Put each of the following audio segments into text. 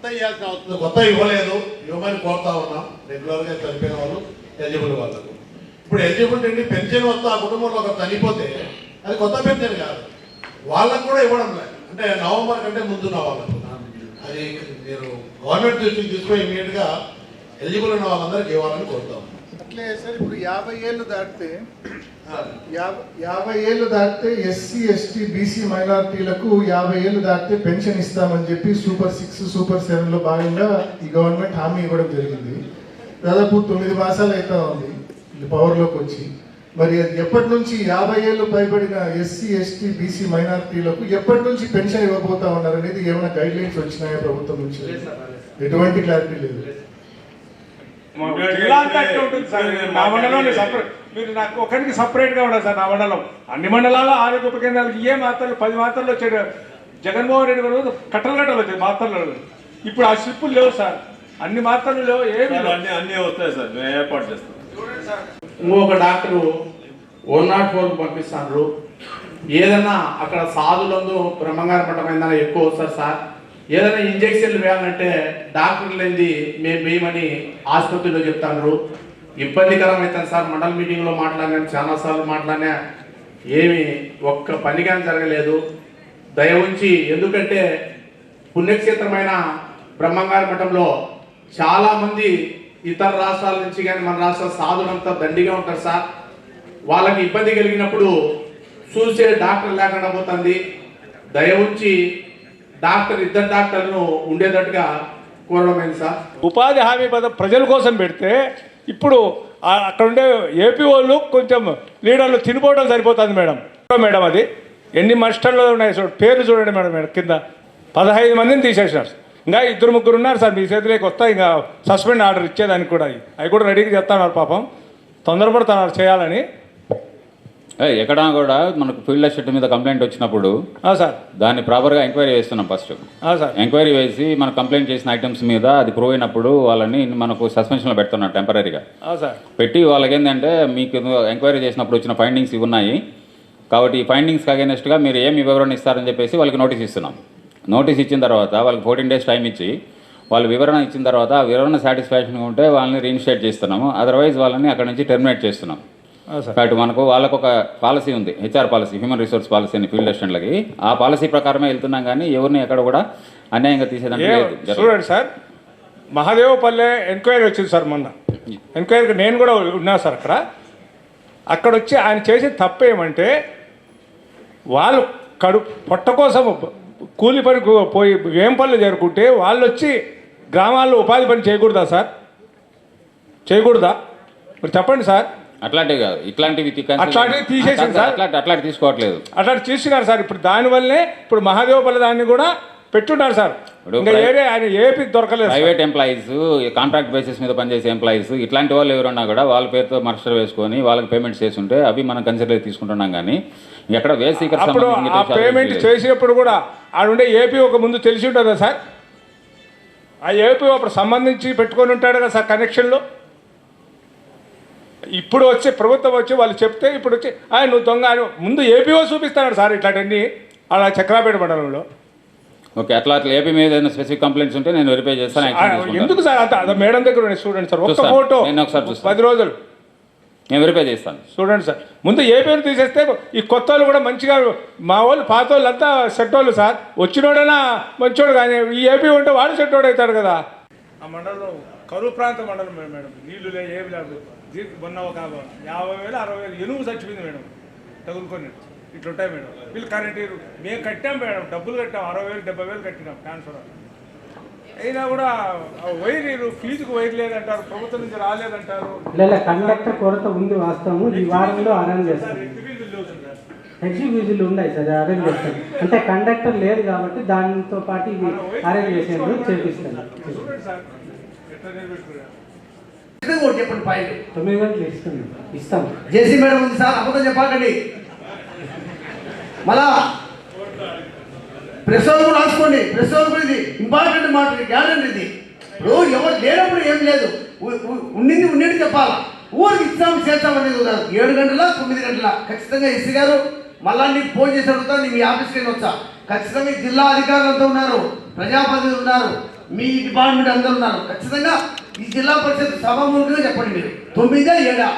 కొత్త ఇవ్వాల్సిన అవసరం కొత్త ఇవ్వలేదు. ఇవ్వమని కోరుతా ఉన్నాం. రెగ్యులర్గా చనిపోయిన వాళ్ళు ఎలిజిబుల్ వాళ్ళకు. ఇప్పుడు ఎలిజిబుల్ అండి పెన్షన్ వస్తే ఆ కుటుంబంలో ఒక చనిపోతే అది కొత్త పెన్షన్ కాదు. వాళ్ళకు కూడా ఇవ్వడం లేదు. అంటే నవంబర్ కంటే ముందున్న వాళ్ళకు. అది మీరు గవర్నమెంట్ దృష్టికి తీసుకొని ఇమీడియట్గా ఎలిజిబుల్ ఉన్న వాళ్ళందరికీ ఇవ్వాలని కోరుతాం అట్లే సార్ ఇప్పుడు యాభై ఏళ్ళు దాటితే యాభై ఏళ్ళు దాటితే ఎస్సీ ఎస్టీ బీసీ మైనారిటీలకు యాభై ఏళ్ళు దాటితే పెన్షన్ ఇస్తామని చెప్పి సూపర్ సిక్స్ సూపర్ సెవెన్లో భాగంగా ఈ గవర్నమెంట్ హామీ ఇవ్వడం జరిగింది. దాదాపు తొమ్మిది మాసాలు అవుతా ఉంది పవర్లోకి వచ్చి. మరి అది ఎప్పటి నుంచి యాభై ఏళ్ళు పైబడిన ఎస్సీ ఎస్టీ బీసీ మైనారిటీలకు ఎప్పటి నుంచి పెన్షన్ ఇవ్వబోతా ఉన్నారు అనేది ఏమైనా గైడ్ లైన్స్ వచ్చినాయా ప్రభుత్వం నుంచి? ఎటువంటి క్లారిటీ లేదు. జిల్లా అంతా అట్లే ఉంటుంది సార్. నా మండలంలో సపరేట్ మీరు నాకు ఒకరికి సపరేట్గా ఉండదు సార్ నా మండలం. అన్ని మండలాల్లో ఆరోగ్య ఉప కేంద్రాలకు ఏ మాత్రలు పది మాత్రలు వచ్చాడు జగన్మోహన్ రెడ్డి గారు కట్టలు కట్టలు వచ్చాయి మాత్రలు ఇప్పుడు ఆ స్లిప్పులు లేవు సార్. అన్ని మాత్రలు లేవు ఏమి అన్ని అన్ని వస్తాయి సార్. మేము ఏర్పాటు చేస్తాం. ఇంకొక డాక్టరు వన్ నాట్ ఫోర్కి పంపిస్తారు ఏదైనా అక్కడ సాధులందు బ్రహ్మంగారి ఏదైనా ఎక్కువ వస్తారు సార్. ఏదైనా ఇంజెక్షన్లు వేయాలంటే డాక్టర్లు లేనిది మేము వేయమని ఆసుపత్రిలో చెప్తాను ఇబ్బందికరం అవుతుంది సార్ మండల మీటింగ్లో మాట్లాడినా చాలాసార్లు మాట్లాడినా ఏమి ఒక్క పని కానీ జరగలేదు. దయ ఉంచి ఎందుకంటే పుణ్యక్షేత్రమైన బ్రహ్మంగారి మఠంలో చాలామంది ఇతర రాష్ట్రాల నుంచి కానీ మన రాష్ట్ర సాధులంతా దండిగా ఉంటారు సార్. వాళ్ళకి ఇబ్బంది కలిగినప్పుడు చూసే డాక్టర్ లేకుండా పోతుంది. దయ ఉంచి డాక్టర్ ఇద్దరు డాక్టర్లను ఉండేటట్టుగా కోరడమైంది సార్. ఉపాధి హామీ పథకం ప్రజల కోసం పెడితే ఇప్పుడు అక్కడ ఉండే ఏపీ వాళ్ళు కొంచెం లీడర్లు తినిపోవడం సరిపోతుంది మేడం. మేడం అది. ఎన్ని మస్టర్లు ఉన్నాయి చూడండి పేర్లు చూడండి మేడం మేడం కింద. పదహైదు మందిని తీసేసినారు. ఇంకా ఇద్దరు ముగ్గురు ఉన్నారు సార్ మీ చేతిలోకి వస్తాయి ఇంకా సస్పెండ్ ఆర్డర్ ఇచ్చేదానికి కూడా అవి కూడా రెడీగా చెప్తున్నారు పాపం. తొందరపడుతున్నారు చేయాలని. ఎక్కడా కూడా మనకు ఫీల్డ్ అసిస్టెంట్ మీద కంప్లైంట్ వచ్చినప్పుడు సార్. దాన్ని ప్రాపర్గా ఎంక్వైరీ చేస్తున్నాం ఫస్ట్. సార్. ఎంక్వైరీ వేసి మనం కంప్లైంట్ చేసిన ఐటమ్స్ మీద అది ప్రూవ్ అయినప్పుడు వాళ్ళని మనకు సస్పెన్షన్లో పెడుతున్నాం టెంపరీగా. సార్. పెట్టి వాళ్ళకి ఏంటంటే మీకు ఎంక్వైరీ చేసినప్పుడు వచ్చిన ఫైండింగ్స్ ఇవి ఉన్నాయి కాబట్టి ఈ ఫైండింగ్స్కి అగేనెస్ట్గా మీరు ఏమి వివరణ ఇస్తారని చెప్పేసి వాళ్ళకి నోటీస్ ఇస్తున్నాం. నోటీస్ ఇచ్చిన తర్వాత వాళ్ళకి ఫోర్టీన్ డేస్ టైం ఇచ్చి వాళ్ళు వివరణ ఇచ్చిన తర్వాత ఆ వివరణ సాటిస్ఫాక్షన్గా ఉంటే వాళ్ళని రీఇన్స్టేట్ చేస్తున్నాము. అదర్వైజ్ వాళ్ళని అక్కడ నుంచి టెర్మినేట్ చేస్తున్నాం. కాబట్టి మనకు వాళ్ళకు ఒక పాలసీ ఉంది HR policy human resource policy అని ఫీల్డ్ అసిస్టెంట్లకి. ఆ పాలసీ ప్రకారమే వెళ్తున్నాం కానీ ఎవరిని ఎక్కడ కూడా అన్యాయంగా తీసేదంటే జరగదు. చూడండి సార్ మహాదేవపల్లె ఎంక్వైరీ వచ్చింది సార్ మొన్న. ఎంక్వైరీకి నేను కూడా ఉన్నా సార్ అక్కడ. అక్కడ వచ్చి ఆయన చేసిన తప్పు ఏమంటే వాళ్ళు కడు పొట్ట కోసం కూలి పని పోయి ఏం పనులు చేరుకుంటే వాళ్ళు వచ్చి గ్రామాల్లో ఉపాధి పని చేయకూడదా సార్? చేయకూడదా? మరి చెప్పండి సార్. అట్లాంటివి కాదు. ఇట్లాంటివి అట్లాంటివి తీసేసింది సార్. అట్లాంటి అట్లాంటి తీసుకోవట్లేదు. అట్లా తీసుకున్నారు సార్. ఇప్పుడు దానివల్లనే ఇప్పుడు మహాదేవపల్లి దాన్ని కూడా పెట్టున్నారు సార్. ఇప్పుడు ఇంకా ప్రై- ఏరే ఆయన ఏపీ దొరకలేదు. ప్రైవేట్ ఎంప్లాయీస్ కాంట్రాక్ట్ బేసిస్ మీద పనిచేసే ఎంప్లాయీస్ ఇట్లాంటి వాళ్ళు ఎవరున్నా కూడా వాళ్ళ పేరుతో మర్స్టర్ వేసుకొని వాళ్ళకి పేమెంట్స్ చేస్తుంటే అవి మనం కన్సిడర్ తీసుకుంటున్నాం కానీ ఎక్కడ వేసి అప్పుడు ఆ పేమెంట్ చేసినప్పుడు కూడా ఆడుండే ఏపీ ఒక ముందు తెలిసి ఉంటుందా సార్? ఆ ఏపీ అప్పుడు సంబంధించి పెట్టుకొని ఉంటాడు కదా సార్ కనెక్షన్లో ఇప్పుడు వచ్చి ప్రభుత్వం వచ్చి వాళ్ళు చెప్తే ఇప్పుడు వచ్చి "ఆ, నువ్వు దొంగ అని ముందు ఏపీఓ చూపిస్తాడు సార్ ఇట్లాంటివన్నీ అలా చక్రాపేట మండలంలో. ఓకే అట్లా అట్లా ఏపీ మీద ఏదైనా స్పెసిఫిక్ కంప్లైంట్స్ ఉంటే నేను వెరిఫై చేస్తాను. ఎందుకు సార్ అంత అది మేడం దగ్గర ఉన్నాయి చూడండి సార్? ఒక్క. ఫోటో నేను ఒకసారి చూస్తాను. పది రోజులు. నేను వెరిఫై చేస్తాను. చూడండి సార్. ముందు ఏ పేరు తీసేస్తే ఈ కొత్త వాళ్ళు కూడా మంచిగా మా వాళ్ళు పాత వాళ్ళు అంతా సెట్ వాళ్ళు సార్. వచ్చినోడైనా మంచోడు కానీ ఈ ఏపీ ఉంటే వాడు సెట్టోడు అవుతాడు కదా. ఆ మండలం కరువు ప్రాంత మండలం మేడం మేడం. నీళ్ళు లే ఏమి లేదు దీ- మొన్న ఒక యాభై వేలు అరవై వేలు ఎనుగు చచ్చిపోయింది మేడం. తగులుకొని. ఇట్లుంటాయి మేడం. వీళ్ళు కరెంట్ మేము కట్టాం మేడం. డబ్బులు కట్టాం. అరవై వేలు డెబ్బై వేలు కట్టినాం ట్రాన్స్ఫర్ అయినా కూడా వైర్ ఇరు ఫీజుకు వైర్ లేదంటారు ప్రభుత్వం నుంచి రాలేదంటారు. లేదు కండక్టర్ కొరత ఉంది వాస్తవము. ఈ వారంలో అరేంజ్ చేస్తాం. ఫీజులు లేవు సార్. ఎగ్జిక్యూటివ్లు ఉన్నాయి సార్ అరేంజ్ చేస్తాం. అంటే కండక్టర్ లేదు కాబట్టి దానితో పాటు ఇవి అరేంజ్ చేసేందుకు చేపిస్తాను. చెప్పండి పాయింట్ తొమ్మిది గంటలు ఇస్తాం ఇస్తాం జేసీ మేడం ఉంది సార్ అబద్ధం చెప్పకండి. మళ్ళా ప్రెస్ కూడా రాసుకోండి. ప్రెస్ కూడా ఇది ఇంపార్టెంట్ మాట ఇది గ్యారెంటీ ఇది. ఇప్పుడు ఎవరు లేనప్పుడు ఏం లేదు. ఉండింది ఉండేది చెప్పాలా. ఊరికి ఇస్తాం చేస్తాం అనేది ఉన్నారు ఏడు గంటల తొమ్మిది గంటల. ఖచ్చితంగా ఎస్సీ గారు మళ్ళా నీకు ఫోన్ చేసి అడుగుతా నీ మీ ఆఫీస్కి వచ్చా. ఖచ్చితంగా జిల్లా అధికారులంతా ఉన్నారు ప్రజాప్రతినిధులు ఉన్నారు మీ డిపార్ట్మెంట్ అందరూ ఉన్నారు. ఖచ్చితంగా ఈ జిల్లా పరిషత్ సభాముఖంగా చెప్పండి మీరు. తొమ్మిదా ఏడా?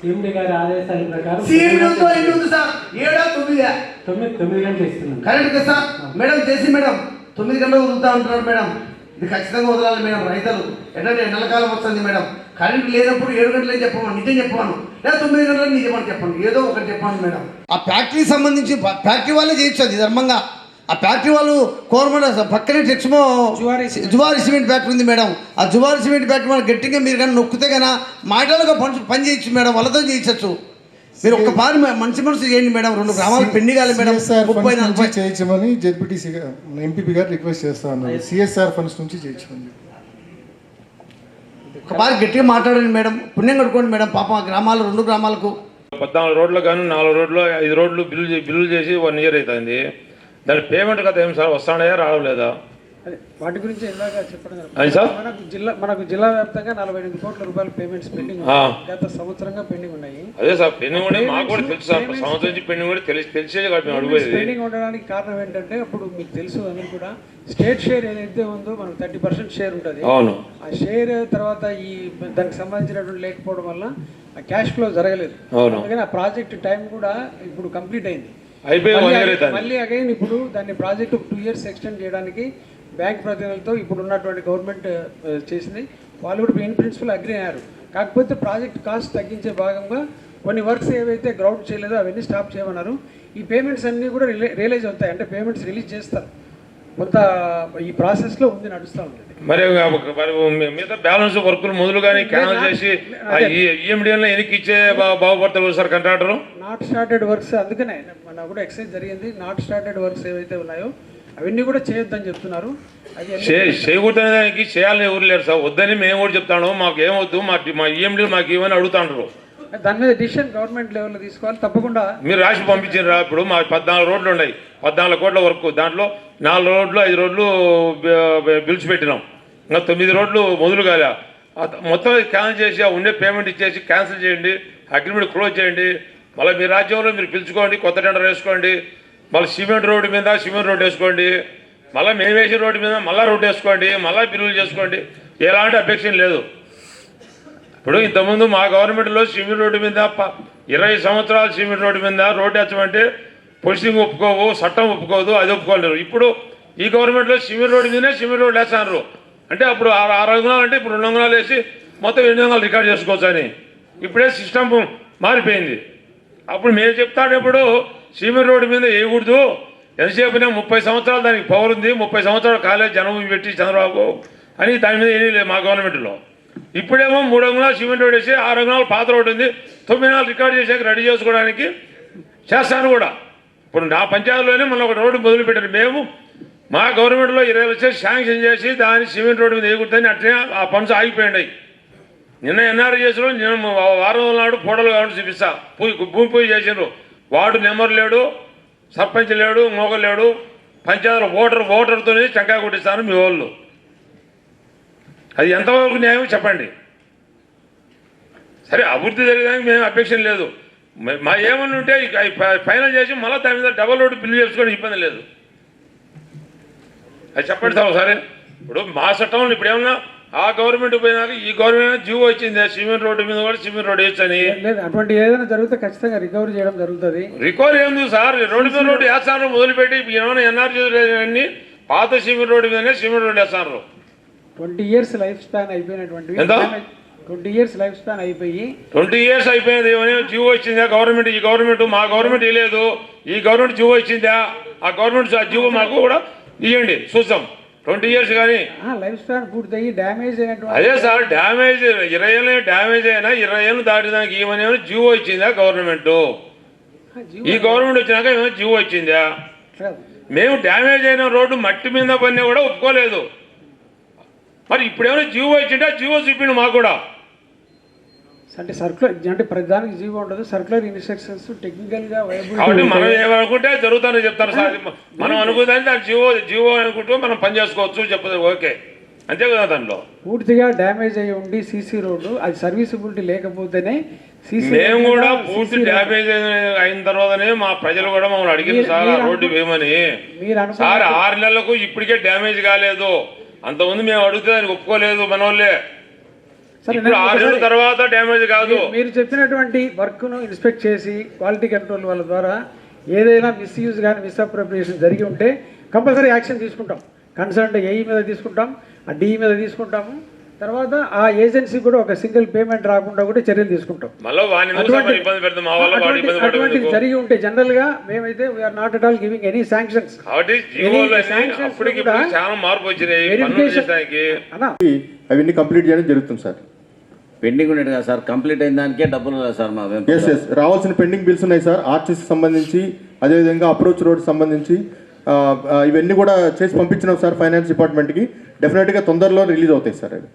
సీఎండి గారి ఆదేశాల ప్రకారం సీఎంతో ఎన్ని ఉంది సార్. ఏడా తొమ్మిదా? తొమ్మిది తొమ్మిది గంటలు ఇస్తున్నాను కరెక్ట్ కదా సార్. మేడం చేసి మేడం తొమ్మిది గంటలు వదులుతా ఉంటున్నారు మేడం. ఇది ఖచ్చితంగా వదలాలి మేడం రైతులు. ఎట్లంటే ఎండలకాలం వస్తుంది మేడం. కరెంట్ లేనప్పుడు ఏడు గంటలే చెప్పమని? నిజం చెప్పమను. లేదా తొమ్మిది గంటలకు నిజం అని చెప్పండి ఏదో ఒకటి చెప్పండి మేడం. ఆ ఫ్యాక్టరీ సంబంధించి ఫ్యాక్టరీ వాళ్ళే చేయొచ్చు అది ధర్మంగా. ఆ ఫ్యాక్టరీ వాళ్ళు కోరమండ పక్కనే టెక్స్మో జువారి సిమెంట్. ఫ్యాక్టరీ ఉంది మేడం. ఆ జువారి సిమెంట్ ఫ్యాక్టరీ వాళ్ళు గట్టిగా మీరు కానీ నొక్కితే కన్నా మాటలుగా పని పని చేయొచ్చు మేడం వాళ్ళతో చేయించచ్చు. మీరు ఒక్క పారి మంచి మనసు చేయండి మేడం. రెండు గ్రామాలు పెండి కాలి మేడం. ముప్పై నలభై చేయించమని జెడ్పీటీసీ ఎంపీపీ గారు రిక్వెస్ట్ చేస్తా ఉన్నారు. సిఎస్ఆర్ ఫండ్స్ నుంచి చేయించమని. ఒక బాగా గట్టిగా మాట్లాడండి మేడం. పుణ్యం కట్టుకోండి మేడం. పాపం గ్రామాలు రెండు గ్రామాలకు. పద్నాలుగు రోడ్లు కానీ నాలుగు రోడ్లు ఐదు రోడ్లు బిల్లు బిల్లు బిల్లులు చేసి వన్ ఇయర్ అవుతుంది. దాని పేమెంట్ కదా ఏం సార్? వస్తాడయా రావడం లేదా? వాటి గురించి ఇందాక చెప్పడం? మనకు జిల్లా మనకు జిల్లా వ్యాప్తంగా నలభై ఎనిమిది కోట్ల రూపాయల పేమెంట్స్ పెండింగ్. ఉన్నాయి. గత సంవత్సరంగా పెండింగ్ ఉన్నాయి. అదే సార్ పెండింగ్ కూడా మాకు కూడా తెలుసు సార్. సంవత్సరం పెండింగ్ కూడా తెలిసి తెలిసే పెండింగ్ ఉండడానికి కారణం ఏంటంటే అప్పుడు మీకు తెలుసు అందరూ కూడా స్టేట్ షేర్ ఏదైతే ఉందో మనకు థర్టీ పర్సెంట్ షేర్ ఉంటుంది. అవును. ఆ షేర్ తర్వాత ఈ దానికి సంబంధించినటువంటి లేకపోవడం వల్ల ఆ క్యాష్ ఫ్లో జరగలేదు. అవును. అందుకని ఆ ప్రాజెక్ట్ టైం కూడా ఇప్పుడు కంప్లీట్ అయింది. అయిపోయి మళ్ళీ అగైన్ ఇప్పుడు దాన్ని ప్రాజెక్ట్ టూ ఇయర్స్ ఎక్స్టెండ్ చేయడానికి బ్యాంక్ ప్రతినిధులతో ఇప్పుడు ఉన్నటువంటి గవర్నమెంట్ చేసింది. వాళ్ళు కూడా ఇన్ ప్రిన్సిపల్ అగ్రి అయ్యారు. కాకపోతే ప్రాజెక్ట్ కాస్ట్ తగ్గించే భాగంగా కొన్ని వర్క్స్ ఏవైతే గ్రౌండ్ చేయలేదో అవన్నీ స్టాప్ చేయమన్నారు. ఈ పేమెంట్స్ అన్నీ కూడా రియలైజ్ అవుతాయి. అంటే పేమెంట్స్ రిలీజ్ చేస్తారు. కొంత ఈ ప్రాసెస్లో ఉంది నడుస్తూ ఉంటుంది మరి ఒక- మరి మిగతా బ్యాలెన్స్ వర్కులు మొదలు కానీ క్యాన్సిల్ చేసి ఈఎండిఎల్ ఎనికి ఇచ్చే బాగుపడతారు sir contractor not started works అందుకనే మన కూడా ఎక్సైజ్ జరిగింది. నాట్ స్టార్టెడ్ వర్క్స్ ఏవైతే ఉన్నాయో అవన్నీ కూడా చేయొద్దని చెప్తున్నారు. చేయకూడదనే దానికి చేయాలని ఎవరు లేరు సార్. వద్దని మేము కూడా చెప్తాను. మాకు ఏమొద్దు మా మా ఈఎండి మాకు ఇవన్నీ అడుగుతాండ్రు. దాని మీద డిసిషన్ గవర్నమెంట్ లెవెల్లో తీసుకోవాలి. తప్పకుండా మీరు రాసి పంపించారు ఇప్పుడు? మా పద్నాలుగు రోడ్లు ఉన్నాయి. పద్నాలుగు కోట్ల వరకు దాంట్లో నాలుగు రోడ్లు ఐదు రోడ్లు బిల్స్ పెట్టినాం. ఇంకా తొమ్మిది రోడ్లు మొదలు కాలే. మొత్తం క్యాన్సిల్ చేసి ఆ ఉండే పేమెంట్ ఇచ్చేసి క్యాన్సిల్ చేయండి. అగ్రిమెంట్ క్లోజ్ చేయండి. మళ్ళీ మీ రాజ్యంలో మీరు పిలుచుకోండి కొత్త టెండర్ వేసుకోండి. మళ్ళీ సిమెంట్ రోడ్డు మీద సిమెంట్ రోడ్డు వేసుకోండి. మళ్ళీ మేము వేసిన రోడ్డు మీద మళ్ళీ రోడ్డు వేసుకోండి. మళ్ళీ పిల్లలు చేసుకోండి. ఎలాంటి అపేక్ష లేదు. ఇప్పుడు ఇంతకుముందు మా గవర్నమెంట్లో సిమెంట్ రోడ్డు మీద ఇరవై సంవత్సరాలు సిమెంట్ రోడ్డు మీద రోడ్డు వేస్తామంటే పొలిసింగ్ ఒప్పుకోవు చట్టం ఒప్పుకోదు అది ఒప్పుకోలేరు. ఇప్పుడు ఈ గవర్నమెంట్లో సిమెంట్ రోడ్డు మీదనే సిమెంట్ రోడ్డు వేస్తున్నారు. అంటే అప్పుడు ఆరు ఆరు అంటే ఇప్పుడు రెండు అంగుళాలు వేసి మొత్తం ఎనిమిది వందలు రికార్డ్ చేసుకోవచ్చు అని. ఇప్పుడే సిస్టమ్ మారిపోయింది. అప్పుడు మేము చెప్తాడప్పుడు సిమెంట్ రోడ్డు మీద వేయకూడదు. ఎంతసేపునే ముప్పై సంవత్సరాలు దానికి పవర్ ఉంది. ముప్పై సంవత్సరాలు కాలేజ్ జనం పెట్టి చంద్రబాబు అని దాని మీద వేయలేదు మా గవర్నమెంట్లో. ఇప్పుడేమో మూడు అంగుళాలు సిమెంట్ రోడ్ వేసి ఆరు అంగుళాలు పాత రోడ్డు ఉంది. తొమ్మిది నాలుగు రికార్డ్ చేసాక రెడీ చేసుకోవడానికి చేస్తాను కూడా. ఇప్పుడు నా పంచాయతీలోనే మనం ఒక రోడ్డు మొదలుపెట్టారు. మేము మా గవర్నమెంట్లో ఇరవై లక్షలు శాంక్షన్ చేసి దాన్ని సిమెంట్ రోడ్డు మీద వేయకూడదని అట్లే ఆ పనులు ఆగిపోయినాయి. నిన్న ఎన్ఆర్ఐ చేసిన నిన్న వారం రోజుల నాడు ఫోటోలు కావాలి చూపిస్తా. పూ భూమి పూజ చేసిండ్రు. వార్డు నెంబర్ లేడు సర్పంచ్ లేడు మోగ లేడు పంచాయతీలో ఓటర్ ఓటర్తోనే చంకా కొట్టిస్తాను మీ వాళ్ళు. అది ఎంతవరకు న్యాయం చెప్పండి. సరే అభివృద్ధి జరిగేదానికి మేము అపేక్ష లేదు. మా ఏమన్నా ఉంటే ఫైనల్ చేసి మళ్ళీ దాని మీద డబల్ రోడ్డు బిల్లు చేసుకోవడం ఇబ్బంది లేదు. అది చెప్పండి సార్ ఒకసారి. ఇప్పుడు మా చట్టంలో ఇప్పుడు ఏమన్నా ఆ గవర్నమెంట్ పోయినాక ఈ గవర్నమెంట్ జీవో వచ్చింది సిమెంట్ రోడ్డు మీద కూడా సిమెంట్ రోడ్డు వేయచ్చని. లేదు అటువంటి ఏదైనా జరిగితే ఖచ్చితంగా రికవరీ చేయడం జరుగుతుంది. రికవరీ ఏంది సార్. రోడ్డు మీద రోడ్డు వేస్తాను మొదలుపెట్టి ఏమైనా ఎన్ఆర్జీ పాత సిమెంట్ రోడ్డు మీదనే సిమెంట్ రోడ్డు వేస్తారు. ట్వంటీ ఇయర్స్ లైఫ్ స్పాన్ అయిపోయినటువంటి? ట్వంటీ ఇయర్స్ లైఫ్ స్పాన్ అయిపోయి ట్వంటీ ఇయర్స్ అయిపోయింది. ఏమని జీవో ఇచ్చిందా గవర్నమెంట్? ఈ గవర్నమెంట్ మా గవర్నమెంట్ ఇవ్వలేదు ఈ గవర్నమెంట్ జీవో ఇచ్చిందా? ఆ గవర్నమెంట్ ఆ జీవో మాకు కూడా ఇవ్వండి చూద్దాం. ట్వంటీ ఇయర్స్ కానీ. లైఫ్ స్పాన్ పూర్తయి డ్యామేజ్ అయినటువంటి అదే సార్ డ్యామేజ్ ఇరవై ఏళ్ళు డ్యామేజ్ అయినా ఇరవై ఏళ్ళు దాటిదానికి ఏమని ఏమని జీవో ఇచ్చిందా గవర్నమెంట్ ఈ గవర్నమెంట్ వచ్చినాక ఏమైనా జీవో ఇచ్చిందా. మేము డ్యామేజ్ అయిన రోడ్డు మట్టి మీద పని కూడా ఒప్పుకోలేదు. మరి ఇప్పుడేమైనా జీవో ఇచ్చింటే ఆ జీవో చూపిండు మాకు కూడా. అంటే సర్కులర్ అంటే ప్రతిదానికి జీవో ఉండదు. సర్కులర్ ఇన్స్ట్రక్షన్స్ టెక్నికల్గా కాబట్టి మనం ఏమనుకుంటే జరుగుతానని చెప్తారు సార్. మనం దాని జీవో జీవో అనుకుంటూ మనం పని చేసుకోవచ్చు చెప్పదు. ఓకే. అంతే కదా దాంట్లో. పూర్తిగా డ్యామేజ్ అయ్యి ఉండి సీసీ రోడ్డు అది సర్వీసబిలిటీ లేకపోతేనే మేము కూడా పూర్తి డ్యామేజ్ అయిన తర్వాతనే మా ప్రజలు కూడా మమ్మల్ని అడిగింది సార్ ఆ రోడ్డు వేయమని సార్ ఆరు నెలలకు ఇప్పటికే డ్యామేజ్ కాలేదు. అంతకుముందు మేము అడిగితే దానికి ఒప్పుకోలేదు మన వాళ్ళే సరే ఇప్పుడు నేను ఆరు తర్వాత డ్యామేజ్ కాదు. మీరు- చెప్పినటువంటి వర్క్ను ఇన్స్పెక్ట్ చేసి క్వాలిటీ కంట్రోల్ వాళ్ళ ద్వారా ఏదైనా మిస్యూజ్ కానీ మిస్అప్రోప్రియేషన్ జరిగి ఉంటే కంపల్సరీ యాక్షన్ తీసుకుంటాం. కన్సర్న్ ఏఈ మీద తీసుకుంటాం ఆ డిఈ మీద తీసుకుంటాము తర్వాత ఆ ఏజెన్సీ కూడా ఒక సింగిల్ పేమెంట్ రాకుండా కూడా చర్యలు తీసుకుంటాం. అటువంటివి జరిగి ఉంటే జనరల్గా మేమైతే we're not at all giving any sanctions అవన్నీ కంప్లీట్ చేయడం జరుగుతుంది సార్. పెండింగ్ ఉండేది కదా సార్ కంప్లీట్ అయిన దానికే డబ్బులు లేదు సార్ మా ఎస్ ఎస్ రావాల్సిన పెండింగ్ బిల్స్ ఉన్నాయి సార్. ఆర్టీసీ సంబంధించి అదేవిధంగా అప్రోచ్ రోడ్ సంబంధించి ఇవన్నీ కూడా చేసి పంపించినాం సార్ ఫైనాన్స్ డిపార్ట్మెంట్కి. డెఫినెట్గా తొందరలో రిలీజ్ అవుతాయి సార్ అవి.